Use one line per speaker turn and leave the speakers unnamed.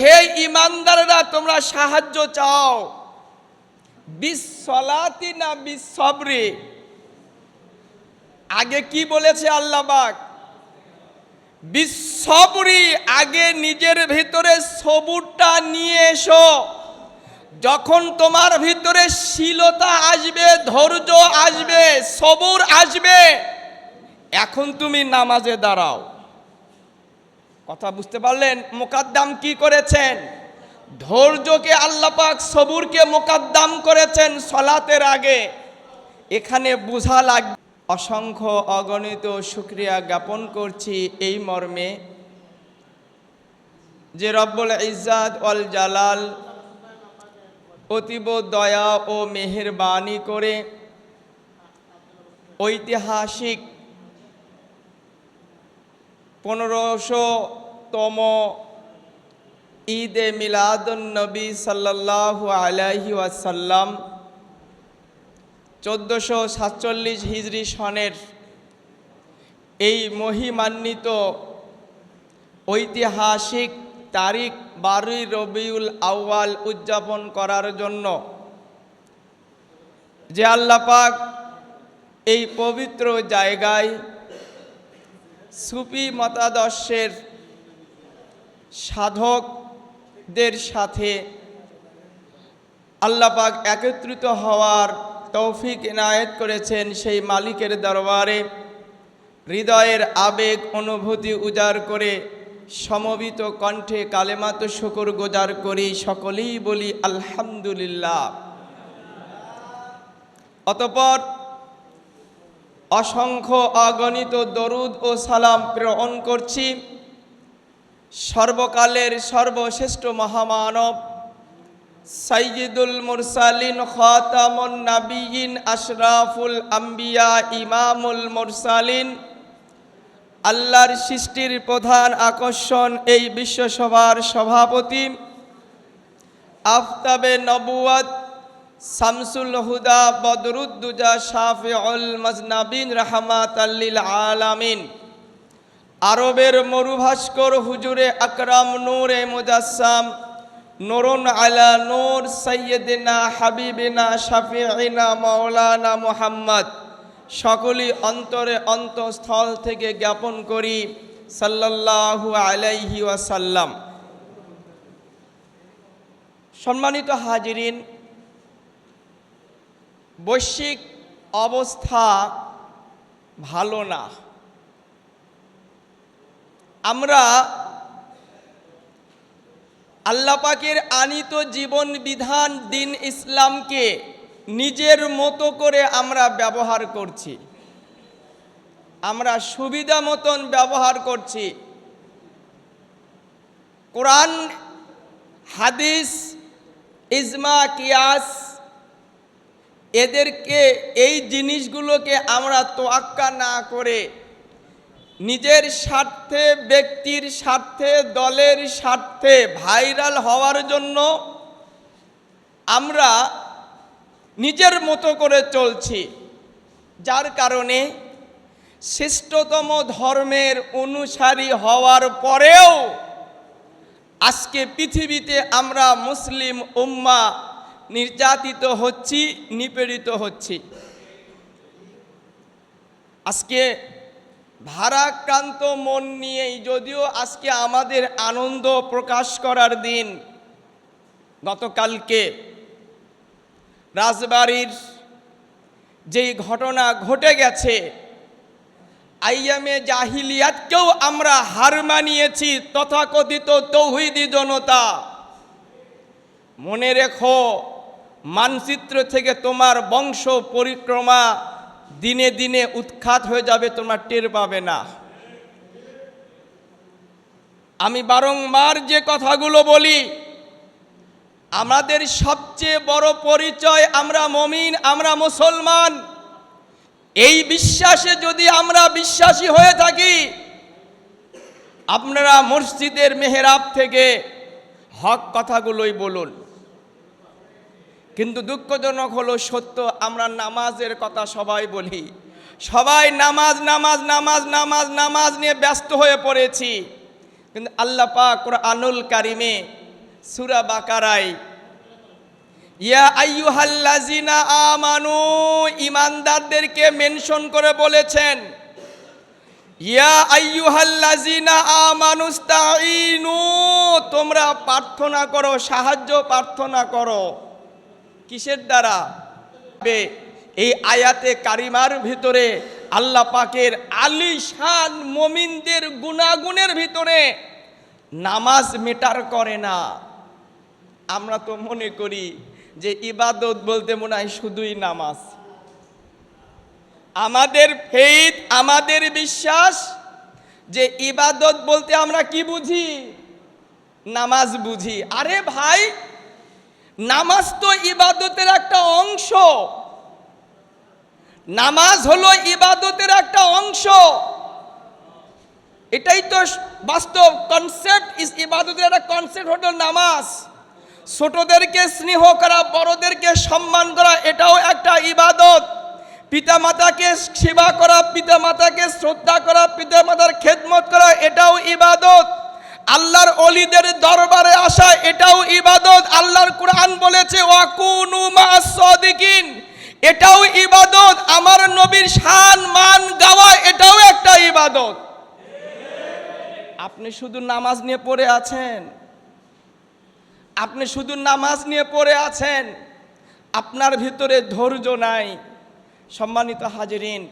হে ঈমানদাররা, তোমরা সাহায্য চাও। বিসসালাতি না বিসসবরি। আগে কি বলেছে আল্লাহ পাক? আগে নিজের ভিতরে সবুরটা নিয়ে এসো। যখন তোমার ভিতরে শীলতা আসবে, ধৈর্য আসবে, সবুর আসবে, এখন তুমি নামাজে দাঁড়াও। কথা বুঝতে পারলেন? মোকাদ্দাম কি করেছেন? ধৈর্যকে আল্লাপাক সবুরকে মোকাদ্দাম করেছেন সলাতের আগে। এখানে বোঝা লাগবে অসংখ্য অগণিত শুক্রিয়া জ্ঞাপন করছি এই মর্মে। যে রব্বুল ইজ্জাত অল জালাল অতীব দয়া ও মেহেরবানি করে ঐতিহাসিক পনেরোশোতম ঈদে মিলাদুন্নবী সাল্লাল্লাহু আলাইহি ওয়াসাল্লাম চোদ্দোশো সাতচল্লিশ হিজরি সনের এই মহিমান্বিত ঐতিহাসিক তারিখ বারুই রবিউল আউয়াল উদযাপন করার জন্য যে আল্লাপাক এই পবিত্র জায়গায় সুফি মতাদর্শের সাধকদের সাথে আল্লাপাক একত্রিত হওয়ার তৌফিক এনায়েত করেছেন সেই মালিকের দরবারে। হৃদয়ের আবেগ, অনুভূতি উজাড় করে সমবিত কণ্ঠে কালেমাত শুকুর গোজার করি, সকলেই বলি আলহামদুলিল্লাহ। অতপর অসংখ্য অগণিত দরুদ ও সালাম প্রেরণ করছি। সর্বকালের সর্বশ্রেষ্ঠ মহামানব সাইয়িদুল মুরসালিন, খাতামুন নাবিয়িন আশরাফুল আম্বিয়া, ইমামুল মুরসালিন। আল্লাহর সৃষ্টির প্রধান আকর্ষণ এই বিশ্বসভার সভাপতি। আফতাবে নবুয়াত শামসুল হুদা বদরুদ্দুজা শাফিউল মজনাবিন রহমাত আলামিন। আরবের মরুভাস্কর হুজুরে আকরাম নূরে মুজাসসাম, নুরুন আলা নূর সৈয়দিনা হাবিবিনা শাফিঈনা মাওলানা মুহাম্মদ। সকলই অন্তরে অন্তঃস্থল থেকে জ্ঞাপন করি, সাল্লাল্লাহু আলাইহি ওয়াসাল্লাম। সম্মানিত হাজিরিন বৈশ্বিক অবস্থা ভালো না। আমরা আল্লাহ পাকের আনিত জীবন বিধান দিন ইসলামকে নিজের মতো করে আমরা ব্যবহার করছি। আমরা সুবিধা মতন ব্যবহার করছি। কোরআন, হাদিস, ইজমা, কিয়াস এদেরকে, এই জিনিসগুলোকে আমরা তোয়াক্কা না করে নিজের স্বার্থে, ব্যক্তির স্বার্থে, দলের স্বার্থে ভাইরাল হওয়ার জন্য আমরা নিজের মতো করে চলছি। যার কারণে শ্রেষ্ঠতম ধর্মের অনুসারী হওয়ার পরেও আজকে পৃথিবীতে আমরা মুসলিম উম্মা নির্যাতিত হচ্ছি, নিপীড়িত হচ্ছি। আজকে ভারাক্রান্ত মন নিয়েই যদিও আজকে আমাদের আনন্দ প্রকাশ করার দিন, গতকালকে রাজবাড়ির যেই ঘটনা ঘটে গেছে, আইয়ামে জাহিলিয়াতকেও আমরা হার মানিয়েছি তথাকথিত তৌহিদি জনতা। মনে রেখো মানচিত্র থেকে তোমার বংশ পরিক্রমা দিনে দিনে উৎখাত হয়ে যাবে, তোমার টের পাবে না। আমি বারংবার যে কথাগুলো বলি, আমাদের সবচেয়ে বড় পরিচয় আমরা মমিন, আমরা মুসলমান। এই বিশ্বাসে যদি আমরা বিশ্বাসী হয়ে থাকি, আপনারা মসজিদের মেহরাব থেকে হক কথাগুলোই বলুন। কিন্তু দুঃখজনক হলো সত্য, আমরা নামাজের কথা সবাই বলি। সবাই নামাজ নামাজ নামাজ নামাজ নামাজ নিয়ে ব্যস্ত হয়ে পড়েছি। কিন্তু আল্লাহ পাক কোরআনুল কারিমে সুরা বাকারায়, ইয়া আইয়ুহাল্লাজিনা আমানু ইমানদারদেরকে মেনশন করে বলেছেন, ইয়া আইয়ুহাল্লাজিনা আমানুস্তাইনু তোমরা প্রার্থনা করো, সাহায্য প্রার্থনা করো। কিসের দ্বারা? এই আয়াতে কারিমার ভিতরে আল্লাহ পাকের আলিশান মমিনদের গুণাগুণের ভিতরে নামাজ মেটার করে না। আমরা তো মনে করি যে ইবাদত বলতে মনে হয় শুধুই নামাজ। আমাদের ফেইথ আমাদের বিশ্বাস যে ইবাদত বলতে আমরা কি বুঝি? নামাজ বুঝি। আরে ভাই নামাজ তো ইবাদতের একটা অংশ। নামাজ হলো ইবাদতের একটা অংশ। এটাই তো বাস্তব কনসেপ্ট ইস ইবাদতের একটা কনসেপ্ট হলো নামাজ। ছোটদেরকে স্নেহ করা, বড়দেরকে সম্মান করা, এটাও একটা ইবাদত। পিতামাতাকে সেবা করা, পিতামাতাকে শ্রদ্ধা করা পিতা পিতামাতার খেদমত করা, এটাও ইবাদত। আল্লাহর অলিদের দরবারে আসা, এটাও ইবাদত। আল্লাহর বলেছে এটাও ইবাদত। আমার নবীর শান, মান গাওয়া, এটাও একটা ইবাদত। আপনি শুধু নামাজ নিয়ে পড়ে আছেন। আপনি শুধু নামাজ নিয়ে পড়ে আছেন। আপনার ভিতরে ধৈর্য নাই। সম্মানিত হাজিরিন